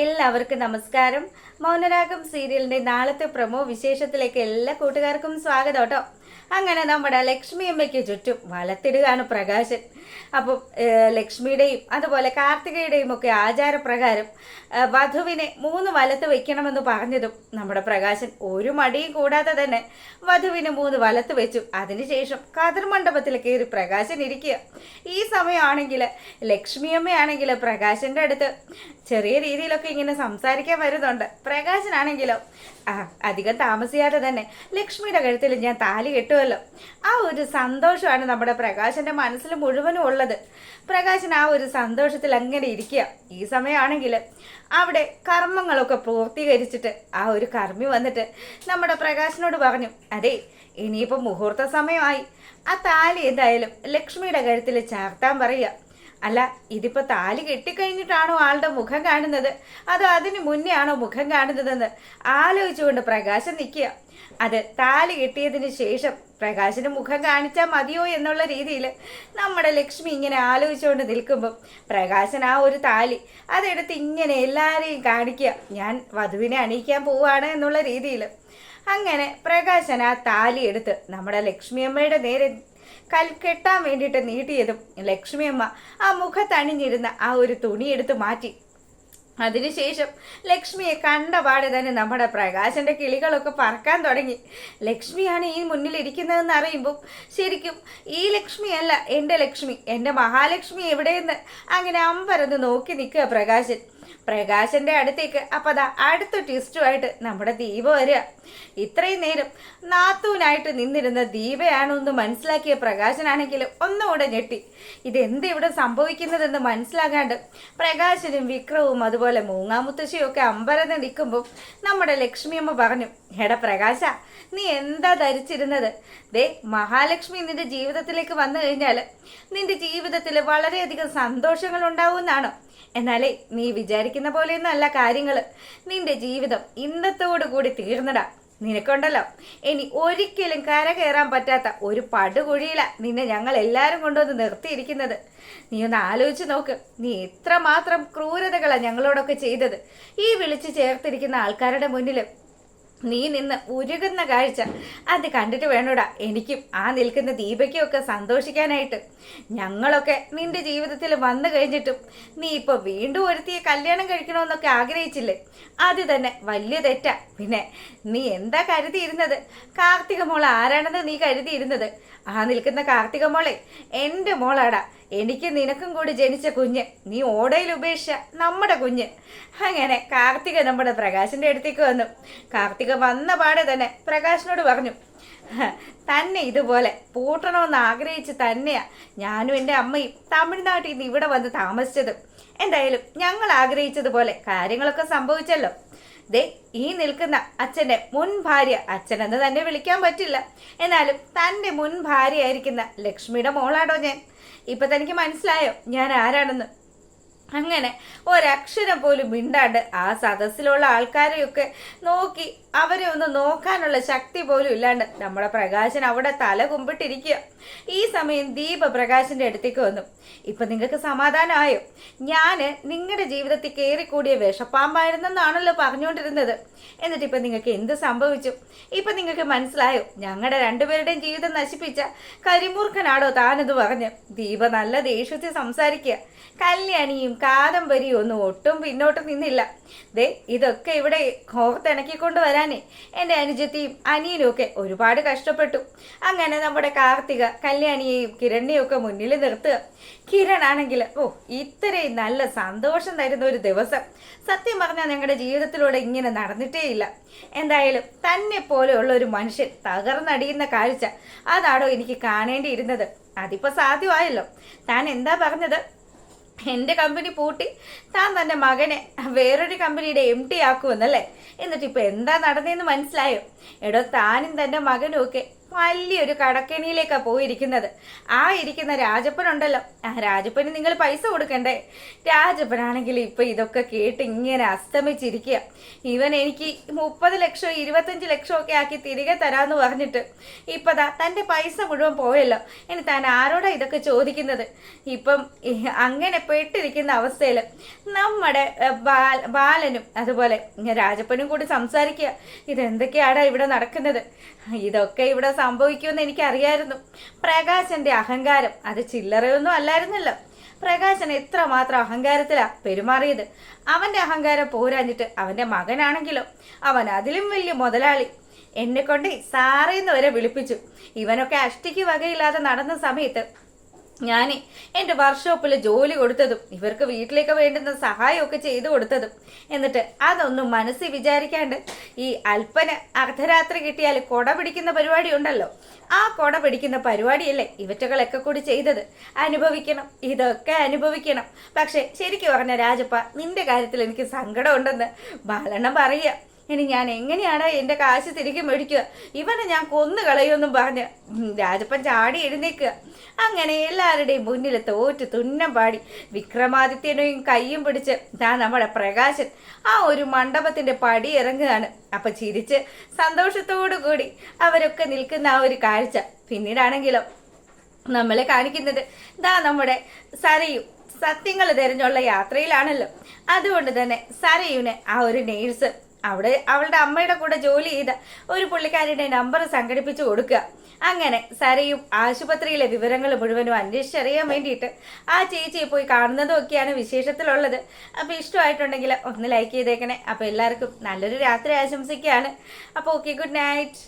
എല്ലാവർക്കും നമസ്കാരം. മൗനരാഗം സീരിയലിന്റെ നാളത്തെ പ്രമോ വിശേഷത്തിലേക്ക് എല്ലാ കൂട്ടുകാർക്കും സ്വാഗതം കേട്ടോ. അങ്ങനെ നമ്മുടെ ലക്ഷ്മി അമ്മയ്ക്ക് ചുറ്റും വളത്തിടുകയാണ് പ്രകാശൻ. അപ്പം ലക്ഷ്മിയുടെയും അതുപോലെ കാർത്തികയുടെയും ഒക്കെ ആചാരപ്രകാരം വധുവിനെ മൂന്ന് വലത്ത് വെക്കണമെന്ന് പറഞ്ഞതും നമ്മുടെ പ്രകാശൻ ഒരു മടിയും കൂടാതെ തന്നെ വധുവിനെ മൂന്ന് വലത്ത് വെച്ചു. അതിനുശേഷം കതിർ മണ്ഡപത്തിൽ കയറി പ്രകാശൻ ഇരിക്കുക. ഈ സമയമാണെങ്കിൽ ലക്ഷ്മിയമ്മയാണെങ്കിൽ പ്രകാശന്റെ അടുത്ത് ചെറിയ രീതിയിലൊക്കെ ഇങ്ങനെ സംസാരിക്കാൻ വരുന്നുണ്ട്. പ്രകാശനാണെങ്കിലോ അധികം താമസിയാതെ തന്നെ ലക്ഷ്മിയുടെ കഴുത്തിൽ ഞാൻ താലി കെട്ടുമല്ലോ. ആ ഒരു സന്തോഷമാണ് നമ്മുടെ പ്രകാശന്റെ മനസ്സിൽ മുഴുവനും ഉള്ളത്. പ്രകാശൻ ആ ഒരു സന്തോഷത്തിൽ അങ്ങനെ ഇരിക്കുക. ഈ സമയമാണെങ്കിൽ അവിടെ കർമ്മങ്ങളൊക്കെ പൂർത്തീകരിച്ചിട്ട് ആ ഒരു കർമ്മി വന്നിട്ട് നമ്മുടെ പ്രകാശനോട് പറഞ്ഞു അതെ ഇനിയിപ്പോൾ മുഹൂർത്ത സമയമായി. ആ താലി എന്തായാലും ലക്ഷ്മിയുടെ കഴുത്തിൽ ചേർത്താൻ പറയുക. അല്ല ഇതിപ്പോ താലി കെട്ടിക്കഴിഞ്ഞിട്ടാണോ ആളുടെ മുഖം കാണുന്നത്? അതോ അതിന് മുന്നേ ആണോ മുഖം കാണുന്നതെന്ന്? ആലോചിച്ചുകൊണ്ട് പ്രകാശം നിൽക്കുക. അത് താലി കെട്ടിയതിന് ശേഷം പ്രകാശന് മുഖം കാണിച്ചാൽ മതിയോ എന്നുള്ള രീതിയിൽ നമ്മുടെ ലക്ഷ്മി ഇങ്ങനെ ആലോചിച്ചുകൊണ്ട് നിൽക്കുമ്പം പ്രകാശൻ ആ ഒരു താലി അതെടുത്ത് ഇങ്ങനെ എല്ലാവരെയും കാണിക്കുക. ഞാൻ വധുവിനെ അണിയിക്കാൻ പോവാണ് എന്നുള്ള രീതിയിൽ. അങ്ങനെ പ്രകാശൻ ആ താലി എടുത്ത് നമ്മുടെ ലക്ഷ്മിയമ്മയുടെ നേരെ കൽ കെട്ടാൻ വേണ്ടിയിട്ട് നീട്ടിയതും ലക്ഷ്മിയമ്മ ആ മുഖത്തണിഞ്ഞിരുന്ന ആ ഒരു തുണി എടുത്തു മാറ്റി. അതിനുശേഷം ലക്ഷ്മിയെ കണ്ട പാടെ തന്നെ നമ്മുടെ പ്രകാശന്റെ കിളികളൊക്കെ പറക്കാൻ തുടങ്ങി. ലക്ഷ്മിയാണ് ഈ മുന്നിൽ ഇരിക്കുന്നതെന്ന് അറിയുമ്പോൾ ശരിക്കും ഈ ലക്ഷ്മിയല്ല എന്റെ ലക്ഷ്മി എന്റെ മഹാലക്ഷ്മി എവിടെയെന്ന് അങ്ങനെ അമ്പരന്ന് നോക്കി നിൽക്കുക പ്രകാശൻ. പ്രകാശന്റെ അടുത്തേക്ക്. അപ്പൊ അതാ അടുത്ത ട്വിസ്റ്റുമായിട്ട് നമ്മുടെ ദീപ വരിക. ഇത്രയും നേരം നാത്തൂനായിട്ട് നിന്നിരുന്ന ദീപയാണോ എന്ന് മനസ്സിലാക്കിയ പ്രകാശനാണെങ്കിൽ ഒന്നുകൂടെ ഞെട്ടി. ഇതെന്ത് ഇവിടെ സംഭവിക്കുന്നതെന്ന് മനസ്സിലാകാണ്ട് പ്രകാശനും വിക്രവും അതുപോലെ മൂങ്ങാമുത്തശ്ശിയും ഒക്കെ അമ്പരന്ന് നിൽക്കുമ്പോൾ നമ്മുടെ ലക്ഷ്മിയമ്മ പറഞ്ഞു എടാ പ്രകാശ നീ എന്താ ധരിച്ചിരുന്നത്? ദേ മഹാലക്ഷ്മി നിന്റെ ജീവിതത്തിലേക്ക് വന്നു കഴിഞ്ഞാൽ നിന്റെ ജീവിതത്തിൽ വളരെയധികം സന്തോഷങ്ങൾ ഉണ്ടാവുമെന്നാണോ? എന്നാലേ നീ വിചാരിക്കുന്ന പോലെയൊന്നും അല്ല കാര്യങ്ങൾ നിന്റെ ജീവിതം ഇന്നത്തോടു കൂടി തീർന്നടാ. നിനക്കുണ്ടല്ലോ ഇനി ഒരിക്കലും കര കയറാൻ പറ്റാത്ത ഒരു പടുകുഴിയില നിന്നെ ഞങ്ങൾ എല്ലാവരും കൊണ്ടുവന്ന് നിർത്തിയിരിക്കുന്നത്. നീ ഒന്ന് ആലോചിച്ച് നോക്ക് നീ എത്രമാത്രം ക്രൂരതകളാണ് ഞങ്ങളോടൊക്കെ ചെയ്തത്. ഈ വിളിച്ചു ചേർത്തിരിക്കുന്ന ആൾക്കാരുടെ മുന്നിൽ നീ നിന്ന് ഉരുകുന്ന കാഴ്ച. അത് കണ്ടിട്ട് വേണോടാ. എനിക്കും ആ നിൽക്കുന്ന ദീപയ്ക്കും ഒക്കെ സന്തോഷിക്കാനായിട്ട്. ഞങ്ങളൊക്കെ നിന്റെ ജീവിതത്തിൽ വന്നു കഴിഞ്ഞിട്ടും നീ ഇപ്പൊ വീണ്ടും ഒരുത്തിയെ കല്യാണം കഴിക്കണമെന്നൊക്കെ ആഗ്രഹിച്ചില്ലേ? അത് തന്നെ വലിയ തെറ്റാ. പിന്നെ നീ എന്താ കരുതിയിരുന്നത്? കാർത്തിക മോൾ ആരാണെന്ന് നീ കരുതിയിരുന്നത്? ആ നിൽക്കുന്ന കാർത്തിക മോളെ എന്റെ മോളാടാ. എനിക്ക് നിനക്കും കൂടി ജനിച്ച കുഞ്ഞ്. നീ ഓടയിൽ ഉപേക്ഷിച്ച നമ്മുടെ കുഞ്ഞ്. അങ്ങനെ കാർത്തിക നമ്മുടെ പ്രകാശിന്റെ അടുത്തേക്ക് വന്നു. കാർത്തിക വന്ന പാടെ തന്നെ പ്രകാശിനോട് പറഞ്ഞു തന്നെ ഇതുപോലെ പൂട്ടണമെന്ന് ആഗ്രഹിച്ച് തന്നെയാ ഞാനും എന്റെ അമ്മയും തമിഴ്നാട്ടിൽ നിന്ന് ഇവിടെ വന്ന് താമസിച്ചത്. എന്തായാലും ഞങ്ങൾ ആഗ്രഹിച്ചതുപോലെ കാര്യങ്ങളൊക്കെ സംഭവിച്ചല്ലോ. ദേ ഈ നിൽക്കുന്ന അച്ഛന്റെ മുൻ ഭാര്യ അച്ഛനെന്ന് തന്നെ വിളിക്കാൻ പറ്റില്ല. എന്നാലും തന്റെ മുൻ ഭാര്യയായിരിക്കുന്ന ലക്ഷ്മിയുടെ മോളാടോ ഞാൻ? ഇപ്പൊ തനിക്ക് മനസ്സിലായോ? ഞാൻ ആരാണെന്ന്? അങ്ങനെ ഒരക്ഷരം പോലും മിണ്ടാണ്ട് ആ സദസ്സിലുള്ള ആൾക്കാരെയൊക്കെ നോക്കി അവരെ ഒന്ന് നോക്കാനുള്ള ശക്തി പോലും ഇല്ലാണ്ട് നമ്മുടെ പ്രകാശൻ അവിടെ തല കുമ്പിട്ടിരിക്കുക. ഈ സമയം ദീപ പ്രകാശിന്റെ അടുത്തേക്ക് വന്നു. ഇപ്പൊ നിങ്ങൾക്ക് സമാധാനമായോ? ഞാൻ നിങ്ങളുടെ ജീവിതത്തിൽ കയറിക്കൂടിയ വിഷപ്പാമ്പായിരുന്നെന്നാണല്ലോ പറഞ്ഞുകൊണ്ടിരുന്നത്. എന്നിട്ട് ഇപ്പൊ നിങ്ങൾക്ക് എന്ത് സംഭവിച്ചു? ഇപ്പൊ നിങ്ങൾക്ക് മനസ്സിലായോ? ഞങ്ങളുടെ രണ്ടുപേരുടെയും ജീവിതം നശിപ്പിച്ച കരിമൂർഖനാണോ താനത് പറഞ്ഞ് ദീപ നല്ല ദേഷ്യത്തിൽ സംസാരിക്കുക. കല്യാണിയും കാദംബരിയും ഒന്നും ഒട്ടും പിന്നോട്ട് നിന്നില്ല. ദേ ഇതൊക്കെ ഇവിടെ കോർത്തിണക്കിക്കൊണ്ട് വരാനേ എന്റെ അനുജത്തിയും അനിയനും ഒക്കെ ഒരുപാട് കഷ്ടപ്പെട്ടു. അങ്ങനെ നമ്മുടെ കാർത്തിക കല്യാണിയെയും കിരണിനെയും ഒക്കെ മുന്നിൽ നിർത്തുക. കിരൺ ആണെങ്കിൽ ഓ ഇത്രയും നല്ല സന്തോഷം തരുന്ന ഒരു ദിവസം. സത്യം പറഞ്ഞാൽ ഞങ്ങളുടെ ജീവിതത്തിലൂടെ ഇങ്ങനെ നടന്നിട്ടേ ഇല്ല എന്തായാലും തന്നെ പോലെയുള്ള ഒരു മനുഷ്യൻ തകർന്നടിയുന്ന കാഴ്ച അതാണോ എനിക്ക് കാണേണ്ടിയിരുന്നത്? അതിപ്പോ സാധ്യമായല്ലോ. താൻ എന്താ പറഞ്ഞത്? എന്റെ കമ്പനി പൂട്ടി. താൻ തന്റെ മകനെ വേറൊരു കമ്പനിയുടെ എം ടി ആക്കുമെന്നല്ലേ? എന്നിട്ട് ഇപ്പൊ എന്താ നടന്നതെന്ന് മനസ്സിലായോ? എടോ താനും തന്റെ മകനും ഒക്കെ വലിയൊരു കടക്കെണിയിലേക്കാണ് പോയിരിക്കുന്നത്. ആ ഇരിക്കുന്ന രാജപ്പനുണ്ടല്ലോ. ആ രാജപ്പന് നിങ്ങൾ പൈസ കൊടുക്കണ്ടേ? രാജപ്പനാണെങ്കിൽ ഇപ്പൊ ഇതൊക്കെ കേട്ട് ഇങ്ങനെ അസ്തമിച്ചിരിക്കുക ഇവൻ എനിക്ക് മുപ്പത് ലക്ഷം ഇരുപത്തഞ്ച് ലക്ഷം ഒക്കെ ആക്കി തിരികെ തരാന്ന് പറഞ്ഞിട്ട് ഇപ്പതാ തന്റെ പൈസ മുഴുവൻ പോയല്ലോ. ഇനി താൻ ആരോടാ ഇതൊക്കെ ചോദിക്കുന്നത്? ഇപ്പം അങ്ങനെ പെട്ടിരിക്കുന്ന അവസ്ഥയിൽ നമ്മുടെ ബാലനും അതുപോലെ രാജപ്പനും കൂടി സംസാരിക്കുക ഇതെന്തൊക്കെയാടാ ഇവിടെ നടക്കുന്നത്? ഇതൊക്കെ ഇവിടെ സംഭവിക്കുമെന്ന് എനിക്കറിയായിരുന്നു. പ്രകാശന്റെ അഹങ്കാരം അത് ചില്ലറയൊന്നും അല്ലായിരുന്നല്ലോ. പ്രകാശൻ എത്രമാത്രം അഹങ്കാരത്തിലാ പെരുമാറിയത്. അവന്റെ അഹങ്കാരം പോരാഞ്ഞിട്ട് അവന്റെ മകനാണെങ്കിലോ? അവൻ അതിലും വലിയ മുതലാളി. എന്നെ കൊണ്ട് സാറേന്ന് വരെ വിളിപ്പിച്ചു. ഇവനൊക്കെ അഷ്ടിക്ക് വകയില്ലാതെ നടന്ന സമയത്ത് ഞാൻ എന്റെ വർക്ക്ഷോപ്പിൽ ജോലി കൊടുത്തതും ഇവർക്ക് വീട്ടിലേക്ക് വേണ്ടുന്ന സഹായമൊക്കെ ചെയ്തു കൊടുത്തതും. എന്നിട്ട് അതൊന്നും മനസ്സിൽ വിചാരിക്കാണ്ട് ഈ അല്പന അർദ്ധരാത്രി കിട്ടിയാൽ കൊട പിടിക്കുന്ന പരിപാടി ഉണ്ടല്ലോ ആ കൊട പിടിക്കുന്ന പരിപാടിയല്ലേ ഇവറ്റകളൊക്കെ കൂടി ചെയ്തത്. അനുഭവിക്കണം ഇതൊക്കെ അനുഭവിക്കണം. പക്ഷെ ശരിക്കും പറഞ്ഞ രാജപ്പ നിന്റെ കാര്യത്തിൽ എനിക്ക് സങ്കടമുണ്ടെന്ന് ബാലണ്ണം പറയുക. ഇനി ഞാൻ എങ്ങനെയാണ് എന്റെ കാശ് തിരികെ മേടിക്കുക? ഇവനെ ഞാൻ കൊന്നു കളയുമെന്നും പറഞ്ഞ് രാജപ്പൻ ചാടി എഴുന്നേക്കുക അങ്ങനെ എല്ലാവരുടെയും മുന്നിൽ തോറ്റ് തുന്നം പാടി വിക്രമാദിത്യനെയും കയ്യും പിടിച്ച് താ നമ്മുടെ പ്രകാശൻ ആ ഒരു മണ്ഡപത്തിന്റെ പടി ഇറങ്ങുകയാണ്. അപ്പൊ ചിരിച്ച് സന്തോഷത്തോടു കൂടി അവരൊക്കെ നിൽക്കുന്ന ആ ഒരു കാഴ്ച പിന്നീടാണെങ്കിലും നമ്മളെ കാണിക്കുന്നത് ദാ നമ്മുടെ സരയും സത്യങ്ങൾ തിരഞ്ഞുള്ള യാത്രയിലാണല്ലോ. അതുകൊണ്ട് തന്നെ സരയുനെ ആ ഒരു നേഴ്സ് അവിടെ അവളുടെ അമ്മയുടെ കൂടെ ജോലി ചെയ്ത ഒരു പുള്ളിക്കാരിയുടെ നമ്പർ സംഘടിപ്പിച്ചു കൊടുക്കുക. അങ്ങനെ സരയും ആശുപത്രിയിലെ വിവരങ്ങൾ മുഴുവനും അന്വേഷിച്ചറിയാൻ വേണ്ടിയിട്ട് ആ ചേച്ചിയെ പോയി കാണുന്നതും ഒക്കെയാണ് വിശേഷത്തിലുള്ളത്. അപ്പോൾ ഇഷ്ടമായിട്ടുണ്ടെങ്കിൽ ഒന്ന് ലൈക്ക് ചെയ്തേക്കണേ. അപ്പോൾ എല്ലാവർക്കും നല്ലൊരു രാത്രി ആശംസിക്കുകയാണ്. അപ്പോൾ ഓക്കെ ഗുഡ് നൈറ്റ്